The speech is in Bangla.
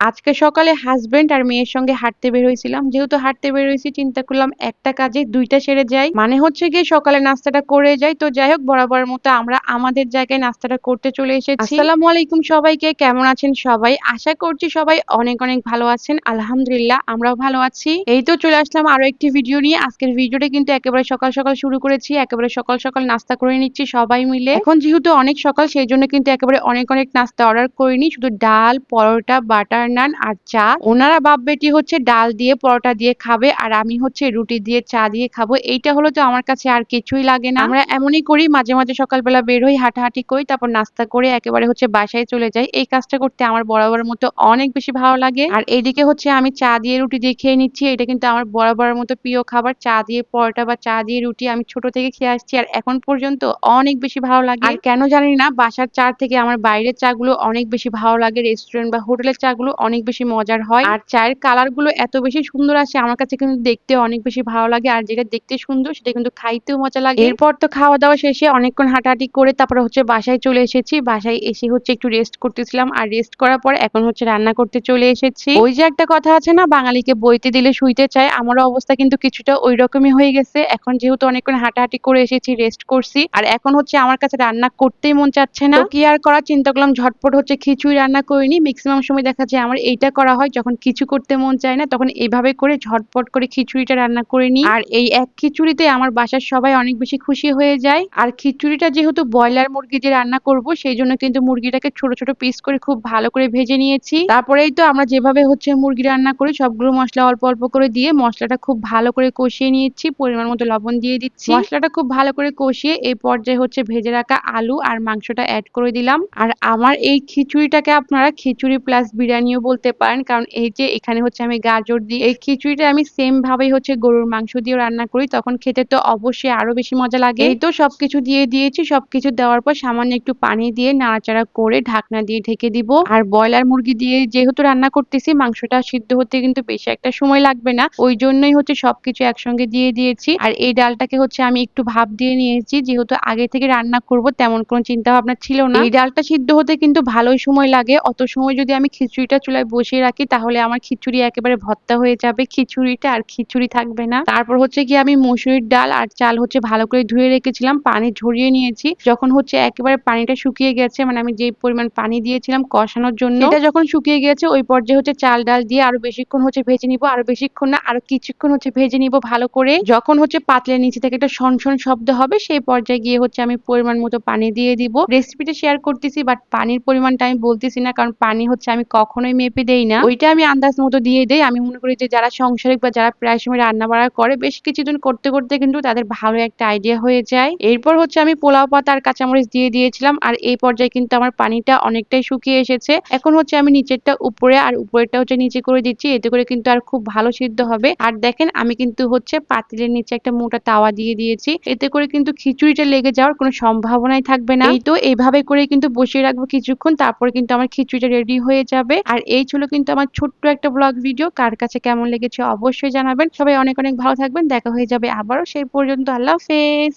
আজকে সকালে হাজবেন্ড আর মেয়ের সঙ্গে হাঁটতে বের হয়েছিলাম। যেহেতু হাঁটতে বের হয়েছি, চিন্তা করলাম একটা কাজে দুইটা সেরে যাই। মানে হচ্ছে গিয়ে সকালে নাস্তাটা করে যাই। তো যাই হোক, বরাবর মতো আমরা আমাদের জায়গায় নাস্তাটা করতে চলে এসেছি। আসসালামু আলাইকুম সবাইকে, কেমন আছেন সবাই? আশা করছি সবাই অনেক অনেক ভালো আছেন। আলহামদুলিল্লাহ, আমরাও ভালো আছি। এই তো চলে আসলাম আরও একটি ভিডিও নিয়ে। আজকের ভিডিওটা কিন্তু একেবারে সকাল সকাল শুরু করেছি। একেবারে সকাল সকাল নাস্তা করে নিচ্ছি সবাই মিলে। এখন যেহেতু অনেক সকাল, সেই জন্য কিন্তু একেবারে অনেক অনেক নাস্তা অর্ডার করিনি। শুধু ডাল, পরোটা, বাটার নান আর চা। ওনারা বাপ বেটি হচ্ছে ডাল দিয়ে, পরোটা দিয়ে খাবে, আর আমি হচ্ছে রুটি দিয়ে, চা দিয়ে খাব। এইটা হলো তো আমার কাছে আর কিছুই লাগে না। আমরা এমনই করি, মাঝে মাঝে সকালবেলা বের হই, হাঁটাহাঁটি করি, তারপর নাস্তা করে একেবারে হচ্ছে বাসায় চলে যাই। এই কাজটা করতে আমার বরাবর মতো অনেক বেশি ভালো লাগে। আর এইদিকে হচ্ছে আমি চা দিয়ে, রুটি দিয়ে খেয়ে নিচ্ছি। এটা কিন্তু আমার বরাবর মতো প্রিয় খাবার। চা দিয়ে, পরোটা বা চা দিয়ে, রুটি আমি ছোট থেকে খেয়ে আসছি, আর এখন পর্যন্ত অনেক বেশি ভালো লাগে। আর কেন জানি না, বাসার চা থেকে আমার বাইরের চা গুলো অনেক বেশি ভালো লাগে। রেস্টুরেন্ট বা হোটেলের চা গুলো অনেক বেশি মজার হয়। আর চায়ের কালারগুলো এত বেশি সুন্দর আসে, আমার কাছে কিন্তু দেখতে অনেক বেশি ভালো লাগে। আর যেটা দেখতে সুন্দর, সেটা কিন্তু খাইতেও মজা লাগে। এরপর তো খাওয়া দাওয়া শেষে অনেকক্ষণ হাঁটাহাঁটি করে তারপরে হচ্ছে বাসায় চলে এসেছি। বাসায় এসে হচ্ছে একটু রেস্ট করতেছিলাম। আর রেস্ট করার পর এখন হচ্ছে রান্না করতে চলে এসেছি। ওই যে একটা কথা আছে না, বাঙালিকে বইতে দিলে শুইতে চায় আমারও অবস্থা কিন্তু কিছুটা ওই রকমই হয়ে গেছে। এখন যেহেতু অনেকক্ষণ হাঁটাহাঁটি করে এসেছি রেস্ট করছি। আর এখন হচ্ছে আমার কাছে রান্না করতেই মন চাচ্ছে না। কি আর করার, চিন্তা করলাম ঝটপট হচ্ছে খিচুড়ি রান্না করিনি। ম্যাক্সিমাম সময় দেখা যায় আমার এইটা করা হয়, যখন কিছু করতে মন চায় না, তখন এইভাবে করে ঝটপট করে খিচুড়িটা রান্না করে নিই। আর এই এক খিচুড়িতে আমার বাসার সবাই অনেক বেশি খুশি হয়ে যায়। আর খিচুড়িটা যেহেতু ব্রয়লার মুরগি দিয়ে রান্না করব, সেই জন্য কিন্তু মুরগিটাকে ছোট ছোট পিস করে খুব ভালো করে ভেজে নিয়েছি। তারপরেই তো আমরা যেভাবে হচ্ছে মুরগি রান্না করি, সবগুলো মশলা অল্প অল্প করে দিয়ে মশলাটা খুব ভালো করে কষিয়ে নিয়েছি, পরিমাণ মতো লবণ দিয়ে দিচ্ছি। মশলাটা খুব ভালো করে কষিয়ে এই পর্যায়ে হচ্ছে ভেজে রাখা আলু আর মাংসটা অ্যাড করে দিলাম। আর আমার এই খিচুড়িটাকে আপনারা খিচুড়ি প্লাস বিরিয়ানিও বলতে পারেন। কারণ এই যে এখানে হচ্ছে আমি গাজর দিই এই খিচুড়িটা আমি সেম ভাবেই হচ্ছে গরুর মাংস দিয়ে রান্না করি। তখন খেতে তো অবশ্যই আরও বেশি মজা লাগে। এই তো সবকিছু দিয়ে দিয়েছি। সবকিছু দেওয়ার পর সামান্য একটু পানি দিয়ে নাড়াচাড়া করে ঢাকনা দিয়ে ঢেকে দিব। আর ব্রয়লার মুরগি দিয়ে যেহেতু রান্না করতেছি, মাংসটা সিদ্ধ হতে কিন্তু বেশি একটা সময় লাগবে না। ওই জন্যই হচ্ছে সবকিছু একসঙ্গে দিয়ে দিয়েছি। আর এই ডালটাকে হচ্ছে আমি একটু ভাপ দিয়ে নিয়েছি। যেহেতু আগে থেকে রান্না করব, তেমন কোনো চিন্তা ভাবনা ছিল না। এই ডালটা সিদ্ধ হতে কিন্তু ভালোই সময় লাগে। অত সময় যদি আমি খিচুড়িটা চুলায় বসিয়ে রাখি, তাহলে আমার খিচুড়ি একেবারে ভর্তা হয়ে যাবে খিচুড়িটা, আর খিচুড়ি থাকবে না। তারপর হচ্ছে কি আমি মসুরির ডাল আর চাল হচ্ছে ভালো করে ধুয়ে রেখেছিলাম, পানি ঝরিয়ে নিয়েছি। যখন হচ্ছে একেবারে পানিটা শুকিয়ে গেছে মানে আমি যে পরিমাণ পানি দিয়েছিলাম কষানোর জন্য এটা যখন শুকিয়ে গেছে, ওই পর্যায়ে হচ্ছে চাল ডাল দিয়ে আরও বেশিক্ষণ হচ্ছে ভেজে নিব, আরও বেশিক্ষণ না, আরও কিছুক্ষণ হচ্ছে ভেজে নিব ভালো করে। যখন হচ্ছে পাতলের নিচে থেকে একটা শন শব্দ হবে, সেই পর্যায়ে গিয়ে হচ্ছে আমি পরিমাণ মতো পানি দিয়ে দিব। রেসিপিটা শেয়ার করতেছি বাট পানির পরিমাণটা আমি বলতেছি না, কারণ পানি হচ্ছে আমি কখনোই মেপে দেই না। ওইটা আমি আন্দাজ মতো দিয়ে দেই। আমি মনে করি যে যারা সংসারিক বা যারা প্রায় সময় রান্না বাড়া করে বেশ কিছুদিন করতে করতে কিন্তু তাদের ভালো একটা আইডিয়া হয়ে যায়। এরপর হচ্ছে আমি পোলাও পাতা আর কাঁচামরিচ দিয়ে দিয়েছিলাম আর এই পর্যায়ে কিন্তু আমার পানিটা অনেকটাই শুকিয়ে এসেছে। এখন হচ্ছে আমি নিচেরটা উপরে আর উপরেরটা হচ্ছে নিচে করে দিচ্ছি। এতে করে কিন্তু আর খুব ভালো সিদ্ধ হবে। আর দেখেন আমি কিন্তু হচ্ছে পাতিলের নিচে একটা মোটা তাওয়া দিয়ে দিয়েছি। এতে করে কিন্তু খিচুড়িটা লেগে যাওয়ার কোনো সম্ভাবনাই থাকবে না। এই তো এইভাবে করে কিন্তু বসিয়ে রাখব কিছুক্ষণ। তারপর কিন্তু আমার খিচুড়িটা রেডি হয়ে যাবে। আর এই ছিল কিন্তু আমার ছোট্ট একটা ব্লগ ভিডিও কার কাছে কেমন লেগেছে অবশ্যই জানাবেন। সবাই অনেক অনেক ভালো থাকবেন। দেখা হয়ে যাবে আবারও। সেই পর্যন্ত আল্লাহ হাফেজ।